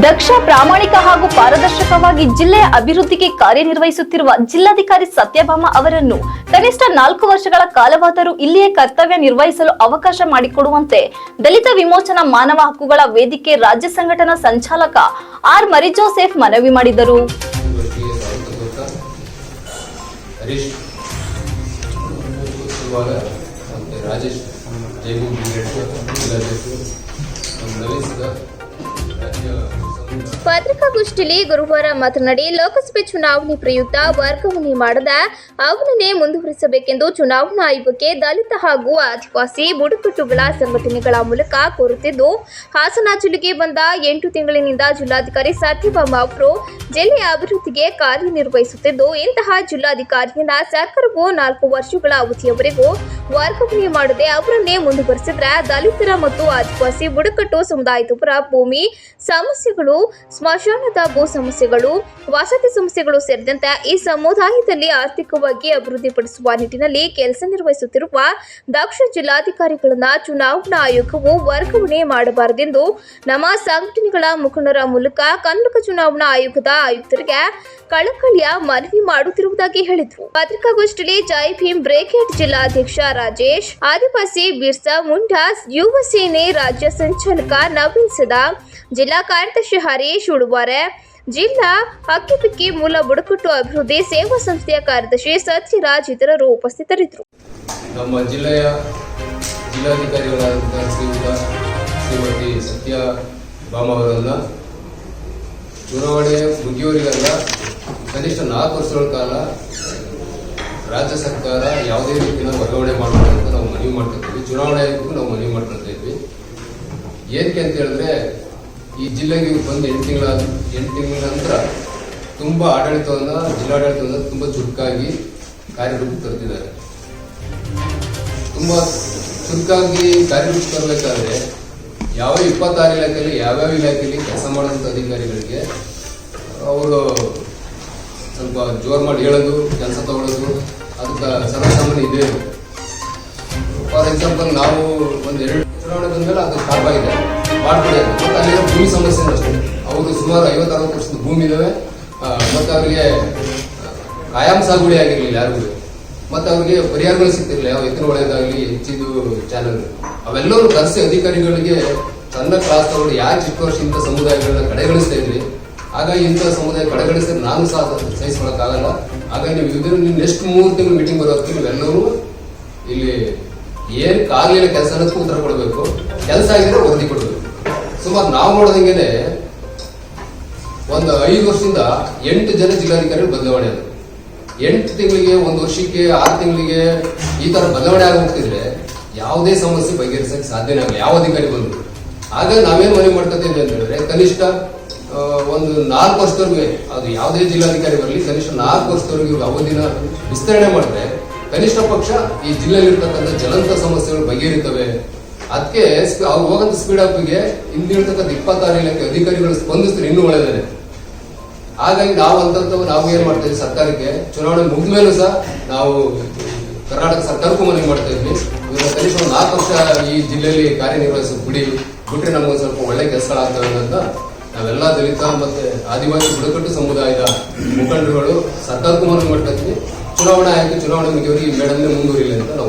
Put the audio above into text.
ದಕ್ಷ ಪ್ರಾಮಾಣಿಕ ಹಾಗೂ ಪಾರದರ್ಶಕವಾಗಿ ಜಿಲ್ಲೆಯ ಅಭಿವೃದ್ಧಿಗೆ ಕಾರ್ಯನಿರ್ವಹಿಸುತ್ತಿರುವ ಜಿಲ್ಲಾಧಿಕಾರಿ ಸತ್ಯಭಾಮ ಅವರನ್ನು ಕನಿಷ್ಠ ನಾಲ್ಕು ವರ್ಷಗಳ ಕಾಲವಾದರೂ ಇಲ್ಲಿಯೇ ಕರ್ತವ್ಯ ನಿರ್ವಹಿಸಲು ಅವಕಾಶ ಮಾಡಿಕೊಡುವಂತೆ ದಲಿತ ವಿಮೋಚನಾ ಮಾನವ ಹಕ್ಕುಗಳ ವೇದಿಕೆ ರಾಜ್ಯ ಸಂಘಟನಾ ಸಂಚಾಲಕ ಆರ್ ಮರಿಜೋಸೆಫ್ ಮನವಿ ಮಾಡಿದರು ಪತ್ರಿಕಾಗೋಷ್ಠಿಯಲ್ಲಿ ಗುರುವಾರ ಮಾತನಾಡಿ ಲೋಕಸಭೆ ಚುನಾವಣೆ ಪ್ರಯುಕ್ತ ವರ್ಗಾವಣೆ ಮಾಡದ ಅವನನ್ನೇ ಮುಂದುವರಿಸಬೇಕೆಂದು ಚುನಾವಣಾ ಆಯೋಗಕ್ಕೆ ದಲಿತ ಹಾಗೂ ಆದಿವಾಸಿ ಬುಡಕಟ್ಟುಗಳ ಸಂಘಟನೆಗಳ ಮೂಲಕ ಕೋರುತ್ತಿದ್ದು, ಹಾಸನ ಜಿಲ್ಲೆಗೆ ಬಂದ ಎಂಟು ತಿಂಗಳಿನಿಂದ ಜಿಲ್ಲಾಧಿಕಾರಿ ಸತ್ಯಭಾಮ ಅವರು ಜಿಲ್ಲೆಯ ಅಭಿವೃದ್ಧಿಗೆ ಕಾರ್ಯನಿರ್ವಹಿಸುತ್ತಿದ್ದು, ಇಂತಹ ಜಿಲ್ಲಾಧಿಕಾರಿಯನ್ನ ಸರ್ಕಾರವು ನಾಲ್ಕು ವರ್ಷಗಳ ಅವಧಿಯವರೆಗೂ ವರ್ಗಾವಣೆ ಮಾಡದೆ ಅವರನ್ನೇ ಮುಂದುವರೆಸಿದ್ರೆ ದಲಿತರ ಮತ್ತು ಆದಿವಾಸಿ ಬುಡಕಟ್ಟು ಸಮುದಾಯದವರ ಭೂಮಿ में ಸಮಸ್ಯೆಗಳು, ಸ್ಮಶಾನದ ಭೂ ಸಮಸ್ಯೆಗಳು, ವಸತಿ ಸಮಸ್ಯೆಗಳು ಸೇರಿದಂತೆ ಈ ಸಮುದಾಯದಲ್ಲಿ ಆರ್ಥಿಕವಾಗಿ ಅಭಿವೃದ್ಧಿಪಡಿಸುವ ನಿಟ್ಟಿನಲ್ಲಿ ಕೆಲಸ ನಿರ್ವಹಿಸುತ್ತಿರುವ ದಕ್ಷ ಜಿಲ್ಲಾಧಿಕಾರಿಗಳನ್ನ ಚುನಾವಣಾ ಆಯೋಗವು ವರ್ಗಾವಣೆ ಮಾಡಬಾರದೆಂದು ನಮ್ಮ ಸಂಘಟನೆಗಳ ಮುಖಂಡರ ಮೂಲಕ ಕರ್ನಾಟಕ ಚುನಾವಣಾ ಆಯೋಗದ ಆಯುಕ್ತರಿಗೆ ಕಳಕಳಿಯ ಮನವಿ ಮಾಡುತ್ತಿರುವುದಾಗಿ ಹೇಳಿದರು. ಪತ್ರಿಕಾಗೋಷ್ಠಿಯಲ್ಲಿ ಜೈ ಭೀಮ್ ಬ್ರೇಕೆಟ್ ಜಿಲ್ಲಾಧ್ಯಕ್ಷ ರಾಜೇಶ್, ಆದಿವಾಸಿ ಬಿರ್ಸಾ ಮುಂಡಾ, ಯುವ ಸೇನೆ ರಾಜ್ಯ ಸಂಚಾಲಕ ನವೀನ್ ಸದಾ ಕಾರ್ಯದರ್ಶಿ ಹರೀಶ್ ಉಡುವಾರೆ ಜಿಲ್ಲಾ ಅಕ್ಕಿಪಿಕ್ಕಿ ಮೂಲ ಬುಡಕಟ್ಟು ಅಭಿವೃದ್ಧಿ ಸೇವಾ ಸಂಸ್ಥೆಯ ಕಾರ್ಯದರ್ಶಿ ಸತ್ಯರಾಜ್ ಇತರರು ಉಪಸ್ಥಿತರಿದ್ದರು. ನಮ್ಮ ಜಿಲ್ಲೆಯ ಜಿಲ್ಲಾಧಿಕಾರಿಗಳಾದಂತಹ ಶ್ರೀಯುತ ಶ್ರೀಮತಿ ಸತ್ಯ ಬಾಮ ಅವರನ್ನು ಚುನಾವಣೆ ಮುಗಿಯುವವರಿಗೆಲ್ಲ ಕನಿಷ್ಠ ನಾಲ್ಕು ವರ್ಷಗಳ ಕಾಲ ರಾಜ್ಯ ಸರ್ಕಾರ ಯಾವುದೇ ರೀತಿಯ ವರ್ಗಾವಣೆ ಮಾಡಬಾರ್ದು ಅಂತ ನಾವು ಮನವಿ ಮಾಡ್ಕೊತೀವಿ ಚುನಾವಣೆ ನಾವು ಮನವಿ ಮಾಡ್ಕೊಳ್ತಾ ಇದ್ವಿ. ಏನಕ್ಕೆ ಅಂತ ಹೇಳಿದ್ರೆ ಈ ಜಿಲ್ಲೆಗೆ ಬಂದು ಎಂಟು ತಿಂಗಳ ಎಂಟು ತಿಂಗಳ ನಂತರ ತುಂಬ ಆಡಳಿತವನ್ನು, ಜಿಲ್ಲಾಡಳಿತವನ್ನು ತುಂಬ ಚುರುಕಾಗಿ ಕಾರ್ಯರೂಪ ತರ್ತಿದ್ದಾರೆ. ತುಂಬ ಚುರುಕಾಗಿ ಕಾರ್ಯರೂಪ ತರಬೇಕಾದ್ರೆ ಯಾವ ಇಪ್ಪತ್ತಾರು ಇಲಾಖೆಯಲ್ಲಿ, ಯಾವ್ಯಾವ ಇಲಾಖೆಯಲ್ಲಿ ಕೆಲಸ ಮಾಡುವಂಥ ಅಧಿಕಾರಿಗಳಿಗೆ ಅವರು ಸ್ವಲ್ಪ ಜೋರು ಮಾಡಿ ಹೇಳೋದು, ಕೆಲಸ ತಗೊಳ್ಳೋದು ಅದಕ್ಕೆ ಸರ್ವಸಾಮಾನ್ಯ ಇದೆ. ಫಾರ್ ಎಕ್ಸಾಂಪಲ್ ನಾವು ಒಂದು ಎರಡು ಚುನಾವಣೆ ಬಂದಮೇಲೆ ಅದು ಕಾಪಾಗಿದೆ ಮಾಡ್ಕೊಡಿ. ಮತ್ತೆ ಭೂಮಿ ಸಮಸ್ಯೆ ಅಷ್ಟೇ. ಅವರು ಸುಮಾರು ಐವತ್ತು ಅರವತ್ತು ವರ್ಷದ ಭೂಮಿ ಇದಾವೆ. ಮತ್ತು ಅವರಿಗೆ ಆಯಾಮ ಸಾಗುವಳಿ ಆಗಿರಲಿಲ್ಲ ಯಾರಿಗೂ ಮತ್ತೆ ಅವರಿಗೆ ಪರಿಹಾರಗಳು ಸಿಗ್ತಿರಲಿಲ್ಲ. ಯಾವ ಎತ್ತಿನ ಒಳ್ಳೆಯದಾಗಲಿ ಹೆಚ್ಚಿದು ಚಾನಲ್ ಅವೆಲ್ಲರೂ ಕರೆಸಿ ಅಧಿಕಾರಿಗಳಿಗೆ ತನ್ನ ಕ್ಲಾಸ್ ತಗೊಂಡು ಯಾಕೆ ಚಿಕ್ಕ ಇಂಥ ಸಮುದಾಯಗಳನ್ನ ಕಡೆಗಣಿಸ್ತಾ ಇದ್ರಿ, ಹಾಗಾಗಿ ಇಂಥ ಸಮುದಾಯ ಕಡೆಗಣಿಸಿದ್ರೆ ನಾನು ಸಹ ಸಹಿಸ್ಕೊಳಕ್ಕಾಗಲ್ಲ. ಹಾಗಾಗಿ ನೀವು ನೀವು ನೆಕ್ಸ್ಟ್ ಮೂರು ತಿಂಗಳು ಮೀಟಿಂಗ್ ಬರೋದಕ್ಕೆ ನೀವೆಲ್ಲರೂ ಇಲ್ಲಿ ಏನು ಆಗ್ಲಿಲ್ಲ ಕೆಲಸ ಅನ್ನೋದಕ್ಕೂ ಉತ್ತರ ಕೊಡಬೇಕು. ಕೆಲಸ ಆಗಿದ್ರೆ ವರದಿ ಕೊಡಬೇಕು. ಸುಮಾರು ನಾವು ನೋಡೋದಂಗೆನೆ ಒಂದು ಐದು ವರ್ಷದಿಂದ ಎಂಟು ಜನ ಜಿಲ್ಲಾಧಿಕಾರಿಗಳು ಬದಲಾವಣೆ ಆದರು. ಎಂಟು ತಿಂಗಳಿಗೆ, ಒಂದು ವರ್ಷಕ್ಕೆ, ಆರು ತಿಂಗಳಿಗೆ ಈ ತರ ಬದಲಾವಣೆ ಆಗೋಗ್ತಿದ್ರೆ ಯಾವುದೇ ಸಮಸ್ಯೆ ಬಗೆಹರಿಸಕ್ಕೆ ಸಾಧ್ಯನೇ ಆಗಲ್ಲ. ಯಾವ ಅಧಿಕಾರಿ ಬಂದ್ರು. ಆಗ ನಾವೇನ್ ಮನವಿ ಮಾಡ್ಕೊತೀವಿ ಅಂತ ಹೇಳಿದ್ರೆ ಕನಿಷ್ಠ ಒಂದು ನಾಲ್ಕು ವರ್ಷದವರೆಗೆ, ಅದು ಯಾವುದೇ ಜಿಲ್ಲಾಧಿಕಾರಿ ಬರಲಿ, ಕನಿಷ್ಠ ನಾಲ್ಕು ವರ್ಷದವರೆಗೆ ಅವಧಿನ ವಿಸ್ತರಣೆ ಮಾಡಿದ್ರೆ ಕನಿಷ್ಠ ಪಕ್ಷ ಈ ಜಿಲ್ಲೆಯಲ್ಲಿರ್ತಕ್ಕಂಥ ಜ್ವಲಂತ ಸಮಸ್ಯೆಗಳು ಬಗೆಹರಿತವೆ. ಅದಕ್ಕೆ ಅವ್ರು ಹೋಗಂತ ಸ್ಪೀಡ್ ಅಪ್ಗೆ ಹಿಂದಿರ್ತಕ್ಕಂಥ ಇಪ್ಪತ್ತಾರು ಇಲಾಖೆ ಅಧಿಕಾರಿಗಳು ಸ್ಪಂದಿಸ್ತಾರೆ, ಇನ್ನೂ ಒಳ್ಳೆಯದೇ ಹಾಗಾಗಿ ನಾವು ಅಂತ ನಾವು ಏನ್ ಮಾಡ್ತಾ ಇದ್ವಿ ಸರ್ಕಾರಕ್ಕೆ, ಚುನಾವಣೆ ಮುಗಿದ ಮೇಲೂ ಸಹ ನಾವು ಕರ್ನಾಟಕ ಸರ್ಕಾರಕ್ಕೂ ಮನವಿ ಮಾಡ್ತಾ ಇದ್ವಿ. ಕನಿಷ್ಠ ಒಂದು ನಾಲ್ಕು ವರ್ಷ ಈ ಜಿಲ್ಲೆಯಲ್ಲಿ ಕಾರ್ಯನಿರ್ವಹಿಸಿ ಬಿಡಿ ಬಿಟ್ಟರೆ ನಮಗೆ ಸ್ವಲ್ಪ ಒಳ್ಳೆ ಕೆಲಸಗಳಾಗ್ತವೆ ಅಂತ ನಾವೆಲ್ಲ ದಲಿತ ಮತ್ತೆ ಆದಿವಾಸಿ ಬುಡಕಟ್ಟು ಸಮುದಾಯದ ಮುಖಂಡರುಗಳು ಸರ್ಕಾರಕ್ಕೂ ಮನವಿ ಮಾಡ್ತಾ ಇದ್ವಿ. ಚುನಾವಣಾ ಆಯ್ತು, ಚುನಾವಣೆ ಮುಗಿಯೋರಿಗೆ ಈ ಮೇಡಮ್ನೇ ಅಂತ ನಾವು